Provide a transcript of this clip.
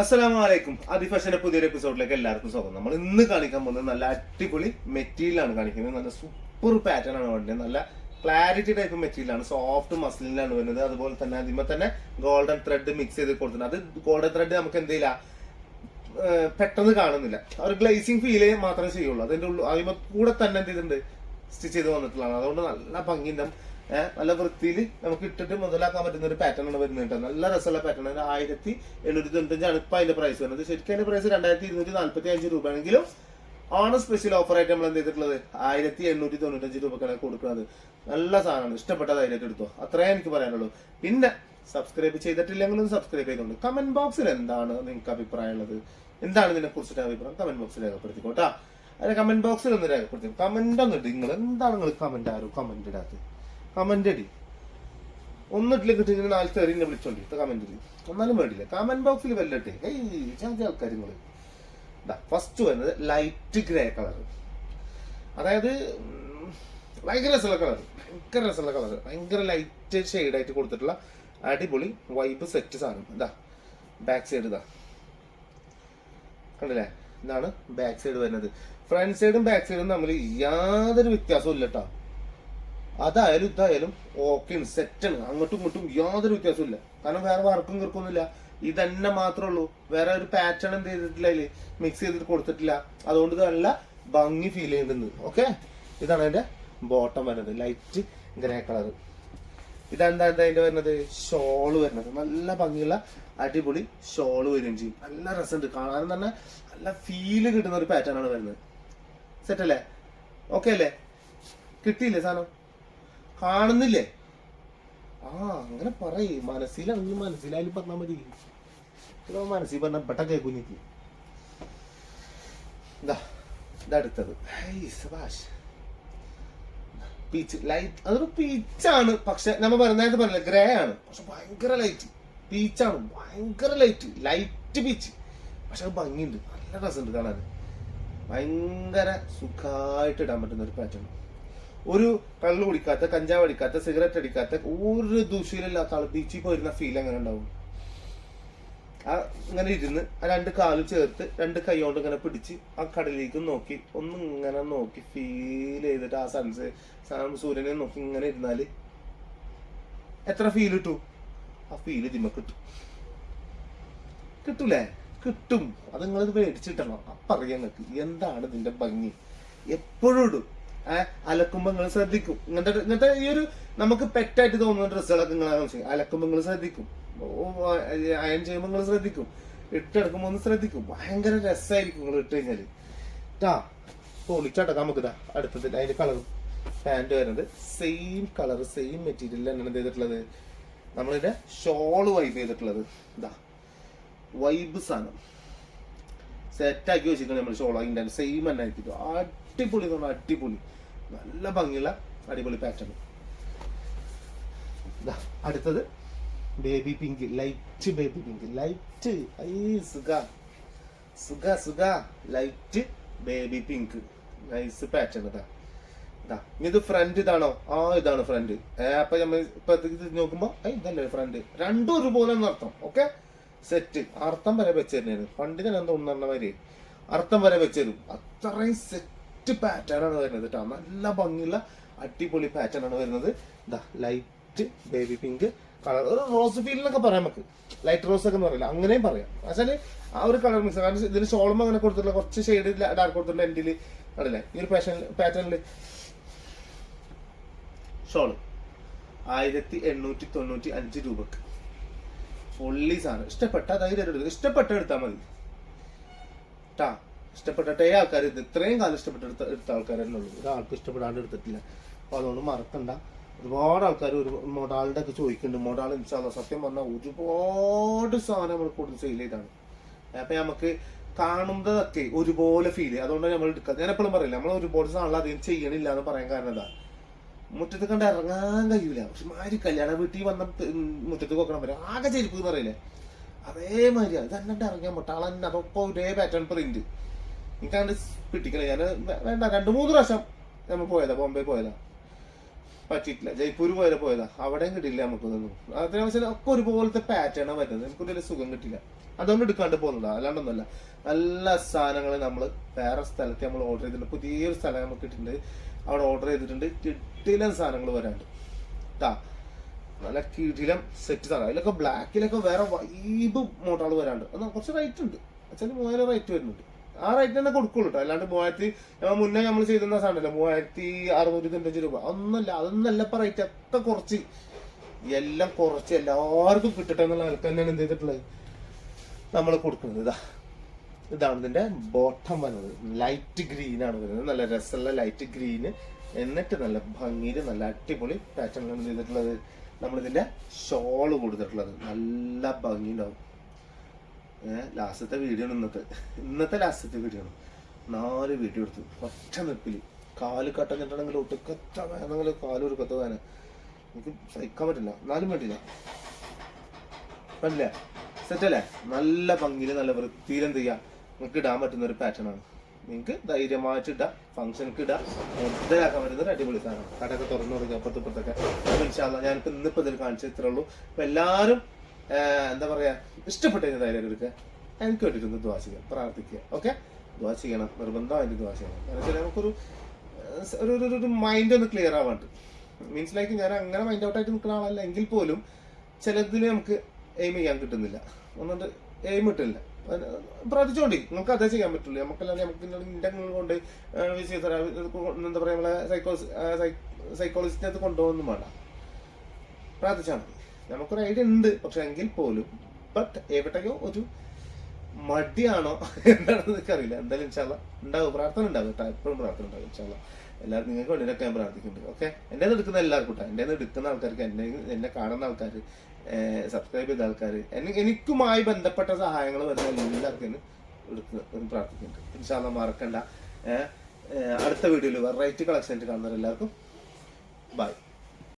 അസ്സലാമു അലൈക്കും അതിഫഷന്റെ പുതിയൊരു എപ്പിസോഡിലേക്ക് എല്ലാവർക്കും സ്വാഗതം. നമ്മൾ ഇന്ന് കാണിക്കാൻ പോകുന്നത് നല്ല അടിപൊളി മെറ്റീരിയലാണ് കാണിക്കുന്നത്. നല്ല സൂപ്പർ പാറ്റേൺ ആണ് വേണ്ടത് നല്ല ക്ലാരിറ്റി ടൈപ്പ് മെറ്റീരിയലാണ്. സോഫ്റ്റ് മസ്ലിനിലാണ് വരുന്നത്. അതുപോലെ തന്നെ അതിമേ തന്നെ ഗോൾഡൻ ത്രെഡ് മിക്സ് ചെയ്ത് കൊടുത്തിട്ടുണ്ട്. അത് ഗോൾഡൻ ത്രെഡ് നമുക്ക് എന്തെയില്ല പെട്ടെന്ന് കാണുന്നില്ല. ഒരു ഗ്ലേസിങ് ഫീൽ മാത്രമേ ചെയ്യുള്ളൂ. അതിന്റെ ഉള്ളു അതിമ കൂടെ തന്നെ എന്ത് ചെയ്തിട്ടുണ്ട്? സ്റ്റിച്ച് ചെയ്ത് വന്നിട്ടുള്ളതാണ്. അതുകൊണ്ട് നല്ല ഏഹ് നല്ല വൃത്തിയിൽ നമുക്ക് ഇട്ടിട്ട് മുതലാക്കാൻ പറ്റുന്ന ഒരു പാറ്റേൺ ആണ് വരുന്നത് കേട്ടോ. നല്ല രസമുള്ള പാറ്റേൺ ആണ്. ആയിരത്തി എണ്ണൂറ്റി തൊണ്ണൂറ്റഞ്ചാണ് ഇപ്പൊ അതിന്റെ പ്രൈസ് വരുന്നത്. ശരിക്കും അതിന്റെ പ്രൈസ് രണ്ടായിരത്തി ഇരുന്നൂറ്റി നാല്പത്തി അഞ്ച് രൂപ ആണെങ്കിലും ആണ് സ്പെഷ്യൽ ഓഫർ ആയിട്ട് നമ്മൾ എന്ത് ചെയ്തിട്ടുള്ളത്? ആയിരത്തി എണ്ണൂറ്റി തൊണ്ണൂറ്റഞ്ച് രൂപക്കാണ് കൊടുക്കുന്നത്. നല്ല സാധനമാണ്. ഇഷ്ടപ്പെട്ട ധൈര്യമായിട്ട് എടുത്തോ. അത്രേ എനിക്ക് പറയാനുള്ളൂ. പിന്നെ സബ്സ്ക്രൈബ് ചെയ്തിട്ടില്ലെങ്കിലും സബ്സ്ക്രൈബ് ചെയ്തോണ്ട് കമന്റ് ബോക്സിൽ എന്താണ് നിങ്ങൾക്ക് അഭിപ്രായം ഉള്ളത്? എന്താണ് ഇതിനെ കുറിച്ചിട്ട് അഭിപ്രായം? കമന്റ് ബോക്സിൽ രേഖപ്പെടുത്തിക്കോട്ടാ. അതിന് കമന്റ് ബോക്സിൽ ഒന്ന് രേഖപ്പെടുത്തി. കമന്റ് ഒന്ന് ഇട്ട് നിങ്ങൾ എന്താണ് നിങ്ങൾ കമന്റ് ആരും കമന്റ് ഇടാത്തത്? കമന്റ് അടി ഒന്നിട്ടില്ല കിട്ടിയിട്ട് നാല് തെറിനെ വിളിച്ചോണ്ടി അടി ഒന്നാലും വേണ്ടില്ല. കമന്റ് ബോക്സിൽ വല്ലട്ടെ ആൾക്കാർ നിങ്ങൾ ഫസ്റ്റ് വരുന്നത് ലൈറ്റ് ഗ്രേ കളർ അതായത് ഭയങ്കര രസമുള്ള കളർ ഭയങ്കര രസമുള്ള കളർ ഭയങ്കര ലൈറ്റ് ആയിട്ട് കൊടുത്തിട്ടുള്ള അടിപൊളി വൈബ് സെറ്റ് സാധനം. ഇതാ ബാക്ക് സൈഡ് ഇതാ കണ്ടില്ലേ? ഇതാണ് ബാക്ക് സൈഡ് വരുന്നത്. ഫ്രണ്ട് സൈഡും ബാക്ക് സൈഡും തമ്മിൽ യാതൊരു വ്യത്യാസവും ഇല്ല കേട്ടോ അതായാലും ഇതായാലും ഓക്കെ ആണ്. അങ്ങോട്ടും ഇങ്ങോട്ടും യാതൊരു വ്യത്യാസവും ഇല്ല കാരണം വേറെ വർക്കും കീർക്കൊന്നുമില്ല. ഇതന്നെ മാത്രമേ ഉള്ളൂ. വേറെ ഒരു പാറ്റേൺ എന്ത് ചെയ്തിട്ടില്ല അതിൽ? മിക്സ് ചെയ്തിട്ട് കൊടുത്തിട്ടില്ല. അതുകൊണ്ട് നല്ല ഭംഗി ഫീൽ ചെയ്യുന്നുണ്ട്. ഓക്കെ ഇതാണ് അതിന്റെ ബോട്ടം വരുന്നത്. ലൈറ്റ് ഗ്രേ കളർ ഇതെന്താ എന്താ അതിന്റെ വരുന്നത്? ഷോൾ വരുന്നത്. നല്ല ഭംഗിയുള്ള അടിപൊളി ഷോൾ വരികയും ചെയ്യും. നല്ല രസമുണ്ട്. കാണാനും തന്നെ നല്ല ഫീൽ കിട്ടുന്ന ഒരു പാറ്റേൺ ആണ് വരുന്നത്. സെറ്റ് അല്ലേ? ഓക്കെ അല്ലേ? കിട്ടിയില്ലേ സാധനം? കാണുന്നില്ലേ? ആ അങ്ങനെ പറയ്. മനസ്സിലാണെങ്കിൽ മനസ്സിലായാലും പറഞ്ഞാൽ മതി. മനസ്സിൽ പറഞ്ഞ പെട്ട കേക്കുഞ്ഞിക്ക്. ഇതാ ഇതടുത്തത് സബാഷ്. പീച്ച് ലൈറ്റ് അതൊരു പീച്ചാണ് പക്ഷെ നമ്മ പറഞ്ഞ നേരത്തെ പറഞ്ഞില്ല ഗ്രേ ആണ്. പക്ഷെ ഭയങ്കര ലൈറ്റ് പീച്ചാണ് ഭയങ്കര ലൈറ്റ് ലൈറ്റ് പീച്ച് പക്ഷെ അത് ഭംഗിയുണ്ട്. നല്ല രസമുണ്ട് കാണാൻ. ഭയങ്കര സുഖമായിട്ട് ഇടാൻ പറ്റുന്ന ഒരു പാറ്റേൺ ഒരു കള്ളു കുടിക്കാത്ത കഞ്ചാവ് അടിക്കാത്ത സിഗരറ്റ് അടിക്കാത്ത ഒരു ദൂഷ്യമില്ലാത്ത ആൾ ബീച്ചിൽ പോയിരുന്ന ഫീൽ എങ്ങനെ ഉണ്ടാവും? ആ ഇങ്ങനെ ഇരുന്ന് ആ രണ്ട് കാലും ചേർത്ത് രണ്ട് കൈ കൊണ്ട് ഇങ്ങനെ പിടിച്ച് ആ കടലിലേക്ക് നോക്കി ഒന്ന് ഇങ്ങനെ നോക്കി ഫീൽ ചെയ്തിട്ട് ആ സൺസ് സൂര്യനെ നോക്കി ഇങ്ങനെ ഇരുന്നാൽ എത്ര ഫീൽ കിട്ടു? ആ ഫീൽ ഇതിമ്മ കിട്ടും. കിട്ടൂലേ? കിട്ടും. അത് നിങ്ങളിത് മേടിച്ചിട്ടണം. അപ്പറിയാൻ നിങ്ങൾക്ക് എന്താണ് ഇതിന്റെ ഭംഗി? എപ്പോഴും ഇടും. ഏഹ് അലക്കുമ്പോ നിങ്ങൾ ശ്രദ്ധിക്കും. ഇങ്ങനത്തെ ഇങ്ങനത്തെ ഈ ഒരു നമുക്ക് പെറ്റായിട്ട് തോന്നുന്ന ഡ്രസ്സുകളൊക്കെ നിങ്ങൾ അലക്കുമ്പോൾ നിങ്ങൾ ശ്രദ്ധിക്കും. അയൺ ചെയ്യുമ്പോൾ നിങ്ങൾ ശ്രദ്ധിക്കും. ഇട്ടെടുക്കുമ്പോൾ ഒന്ന് ശ്രദ്ധിക്കും. ഭയങ്കര രസമായിരിക്കും നിങ്ങൾ ഇട്ട് കഴിഞ്ഞാൽ ട്ടാ നമുക്ക് നമുക്കിതാ അടുത്തത് അതിന്റെ കളർ പാന്റ് വരുന്നത് സെയിം കളർ സെയിം മെറ്റീരിയൽ തന്നെയാണ് എന്ത് ചെയ്തിട്ടുള്ളത്. നമ്മളിതിന്റെ ഷോൾ വൈബ് ചെയ്തിട്ടുള്ളത്. ഇതാ വൈബ് സാധനം. സെറ്റാക്കി വെച്ചിട്ടുണ്ട് നമ്മൾ ഷോൾ അതിന്റെ സെയിം തന്നെ ആയിരിക്കും അടിപൊളി എന്ന് പറഞ്ഞാൽ അടിപൊളി. നല്ല ഭംഗിയുള്ള അടിപൊളി പാറ്റേൺ അടുത്തത് baby pink light baby pink light I സുഖ. സുഖ സുഖ. Light baby pink nice pattern ഇതാ. ഇതാ ഇത് ഫ്രണ്ട് ഇതാണോ? ആ ഇതാണ് ഫ്രണ്ട് അപ്പൊ നമ്മൾ ഇപ്പൊ ഇത് നോക്കുമ്പോ ഇതല്ലേ ഫ്രണ്ട് രണ്ടും ഒരുപോലെ അർത്ഥം ഓക്കെ സെറ്റ് അർത്ഥം വരെ വെച്ച് തരുന്നതാണ്. പണ്ട് എന്താ ഒന്നെണ്ണ മാതിരി അർത്ഥം വരെ വെച്ചരും അത്രയും സെറ്റ് പാറ്റേൺ ആണ് വരുന്നത് കേട്ടോ. നല്ല ഭംഗിയുള്ള അടിപൊളി പാറ്റേൺ ആണ് വരുന്നത്. ഇതാ ലൈറ്റ് ബേബി പിങ്ക് കളർ ഒരു റോസ് ഫീൽ എന്നൊക്കെ പറയാം നമുക്ക്. ലൈറ്റ് റോസ് ഒക്കെ എന്ന് പറയില്ല. അങ്ങനെയും പറയാം. വെച്ചാൽ ആ ഒരു കളർ മിക്സ് കാരണം ഇതിന് ഷോളും അങ്ങനെ കൊടുത്തിട്ടില്ല. കുറച്ച് ഷെയ്ഡ് ഡാർക്ക് കൊടുത്തിട്ടുണ്ട് എൻഡിൽ കണ്ടില്ലേ? ഈ ഒരു പാഷൻ പാറ്റേണിൽ ഷോൾ ആയിരത്തി എണ്ണൂറ്റി തൊണ്ണൂറ്റി അഞ്ച് രൂപക്ക്. ഫുള്ളി സാധനം. ഇഷ്ടപ്പെട്ട ധൈര്യം ഇഷ്ടപ്പെട്ട എടുത്താൽ മതി. ട്ടാ. ഇഷ്ടപ്പെട്ടേ ആൾക്കാർ ഇത് ഇത്രയും കാലം ഇഷ്ടപ്പെട്ട എടുത്ത ആൾക്കാരല്ലേ ഉള്ളൂ. ഒരാൾക്ക് ഇഷ്ടപ്പെടാണ്ട് എടുത്തിട്ടില്ല. അപ്പൊ അതുകൊണ്ട് മറക്കണ്ട. ഒരുപാട് ആൾക്കാർ ഒരു മൊഡാളിന്റെ ഒക്കെ ചോദിക്കുന്നുണ്ട്. മൊഡാൾ ഇൻഷാല്ല സത്യം പറഞ്ഞാൽ ഒരുപാട് സാധനം നമ്മൾ കൂടുതൽ സെയിൽ ചെയ്താണ്. അപ്പൊ നമുക്ക് കാണുന്നതൊക്കെ ഒരുപോലെ ഫീൽ ചെയ്യും. അതുകൊണ്ട് നമ്മൾ എടുക്കുക ഞാൻ എപ്പോഴും പറയില്ല. നമ്മൾ ഒരുപാട് സാധനം അധികം ചെയ്യണില്ല എന്ന് പറയാൻ കാരണം എന്താ? മുറ്റത്ത് കണ്ട് ഇറങ്ങാൻ കഴിയൂല. പക്ഷെ മാതിരി കല്യാണ വീട്ടിൽ വന്ന മുറ്റത്ത് കൊക്കണം വരെ ആകെ ചെരുപ്പ് എന്ന് പറയില്ലേ? അതേമാതിരി അത് തന്നെ ഇറങ്ങിയാൽ മുട്ടാളെ അതൊക്കെ ഒരേ പാറ്റേൺ പ്രിന്റ് എനിക്കാണ്ട് പിട്ടിക്കല ഞാൻ വേണ്ട രണ്ടു മൂന്ന് പ്രാവശ്യം നമ്മൾ പോയതാ ബോംബെ പോയതാ. പറ്റിയിട്ടില്ല. ജയ്പൂർ പോയാലും പോയതാ. അവിടെയും കിട്ടിയില്ല നമുക്കൊന്നും അത്യാവശ്യം ഒക്കെ ഒരുപോലത്തെ പാറ്റേണാ വരുന്നത് നമുക്കൊരു വലിയ സുഖം കിട്ടില്ല അതുകൊണ്ട് എടുക്കാണ്ട് പോകുന്നതാ. അല്ലാണ്ടൊന്നുമല്ല. നല്ല സാധനങ്ങൾ നമ്മൾ വേറെ സ്ഥലത്ത് നമ്മൾ ഓർഡർ ചെയ്തിട്ടുണ്ട്. പുതിയൊരു സ്ഥലം നമുക്ക് കിട്ടിയിട്ടുണ്ട്. അവിടെ ഓർഡർ ചെയ്തിട്ടുണ്ട്. കിട്ടിയില്ല സാധനങ്ങൾ വരാണ്ട്. കേട്ടാ നല്ല കിടിലം സെറ്റ് സാധനം. അതിലൊക്കെ ബ്ലാക്കിലൊക്കെ വേറെ വൈബ് മോട്ടാൾ വരാണ്ട്. അത് കുറച്ച് റേറ്റ് ഉണ്ട്. വെച്ചാൽ മൂവായിരം റേറ്റ് വരുന്നുണ്ട്. ആ റേറ്റ് തന്നെ കൊടുക്കുള്ളൂ കേട്ടോ അല്ലാണ്ട് മൂവായിരത്തി മുന്നേ നമ്മൾ ചെയ്തിരുന്ന സാധനമല്ല മൂവായിരത്തി അറുന്നൂറ്റി തൊണ്ണൂറ്റി രൂപ. ഒന്നല്ല അതൊന്നല്ല ഇപ്പൊ റേറ്റ് ഒക്കെ കുറച്ച്? എല്ലാം കുറച്ച്. എല്ലാവർക്കും കിട്ടട്ടെ എന്നുള്ള ആൾക്കാർ തന്നെയാണ് എന്ത് ചെയ്തിട്ടുള്ളത്? നമ്മൾ കൊടുക്കുന്നത്. ഇതാ. ഇതാണ് ഇതിന്റെ ബോട്ടം വരുന്നത്. ലൈറ്റ് ഗ്രീൻ ആണ് വരുന്നത്. നല്ല രസമുള്ള ലൈറ്റ് ഗ്രീന് എന്നിട്ട് നല്ല ഭംഗിയിൽ നല്ല അടിപൊളി പാറ്റേണിലാണ് ചെയ്തിട്ടുള്ളത്? നമ്മളിതിന്റെ ഷോൾ കൊടുത്തിട്ടുള്ളത്. നല്ല ഭംഗി ഉണ്ടാവും ലാസ്റ്റത്തെ വീഡിയോ ആണ് ഇന്നത്തെ. ഇന്നത്തെ ലാസ്റ്റത്തെ വീഡിയോ ആണ്. നാല് വീഡിയോ എടുത്തു. ഒറ്റ നിപ്പിൽ കാൽ കട്ടഞ്ഞിട്ടാണെങ്കിൽ ഒട്ടുക്കത്ത വേണമെങ്കിൽ കാൽ ഒരുക്കത്ത വേന എനിക്ക് സഹിക്കാൻ പറ്റില്ല. എന്നാലും പറ്റില്ല. പറ്റില്ല സെറ്റല്ലേ നല്ല ഭംഗിയിൽ നല്ല വൃത്തിയിൽ എന്ത് ചെയ്യുക നിങ്ങൾക്ക് ഇടാൻ പറ്റുന്ന ഒരു പാറ്റേൺ ആണ്. നിങ്ങൾക്ക് ധൈര്യമായിട്ട് ഇടാം. ഫംഗ്ഷനൊക്കെ ഇടാം. മുതലാക്കാൻ പറ്റുന്ന ഒരു അടിപൊളി സാധനം. കടയൊക്കെ തുറന്നു തുടങ്ങി അപ്പുറത്ത് ഇപ്പുറത്തൊക്കെ അപ്പൊ ഇൻഷാല്ല ഞാനിപ്പോ ഇന്നിപ്പോ ഇതിൽ കാണിച്ചു ഇത്രേ ഉള്ളൂ. അപ്പം എല്ലാവരും എന്താ പറയാ ഇഷ്ടപ്പെട്ട ധൈര്യം എടുക്കുക എനിക്ക് വേണ്ടിയിട്ടൊന്ന് ദ്വാ ചെയ്യാം. പ്രാർത്ഥിക്കുക. ഓക്കെ ദ്വാ ചെയ്യണം. നിർബന്ധമായിട്ട് ദ്വാ ചെയ്യണം. നമുക്കൊരു ഒരു ഒരു- മൈൻഡ് ഒന്ന് ക്ലിയർ ആവാണ്ട്. മീൻസ് ലൈക്ക് ഞാൻ അങ്ങനെ മൈൻഡ് ഔട്ട് ആയിട്ട് നിൽക്കുന്ന ആളല്ല. എങ്കിൽ പോലും ചിലതിൽ നമുക്ക് എയിം ചെയ്യാൻ കിട്ടുന്നില്ല. ഒന്നുകൊണ്ട് എയിം കിട്ടില്ല പ്രാർത്ഥിച്ചോണ്ടി. നമുക്ക് അതേ ചെയ്യാൻ പറ്റുള്ളൂ. നമുക്കല്ലാതെ നമുക്ക് ഇന്ത്യ കൊണ്ട് എന്താ പറയാ നമ്മളെ സൈക്കോ സൈക്കോളജിസ്റ്റിനകത്ത് കൊണ്ടുപോകുന്നു വേണ്ട. പ്രാർത്ഥിച്ചാൽ മതി. നമുക്കൊരു ഐഡിയ ഉണ്ട്. പക്ഷെ എങ്കിൽ പോലും ബട്ട് എവിടെയോ ഒരു മടിയാണോ എന്താണെന്ന് എനിക്കറിയില്ല. എന്തായാലും ഇൻഷാല്ല ഉണ്ടാവും. പ്രാർത്ഥന ഉണ്ടാവും കേട്ടോ. എപ്പോഴും പ്രാർത്ഥന ഉണ്ടാവും ഇൻഷാല്ല എല്ലാവരും നിങ്ങൾക്ക് വേണ്ടിയിട്ടൊക്കെ ഞാൻ പ്രാർത്ഥിക്കുന്നുണ്ട്. ഓക്കെ എന്റെ എടുക്കുന്ന എല്ലാവർക്കും കേട്ടോ. എന്റെ എടുക്കുന്ന ആൾക്കാർക്ക് എന്നെ എന്നെ കാണുന്ന ആൾക്കാർ സബ്സ്ക്രൈബ് ചെയ്ത ആൾക്കാർ എനിക്കുമായി ബന്ധപ്പെട്ട സഹായങ്ങൾ വരുന്ന എല്ലാവർക്കും എടുക്കുന്ന പ്രാർത്ഥിക്കുന്നുണ്ട്. ഇൻഷാല്ല മറക്കണ്ട. അടുത്ത വീഡിയോയിൽ വെറൈറ്റി കളക്ഷൻ കാണുന്നവരെല്ലാവർക്കും ബൈ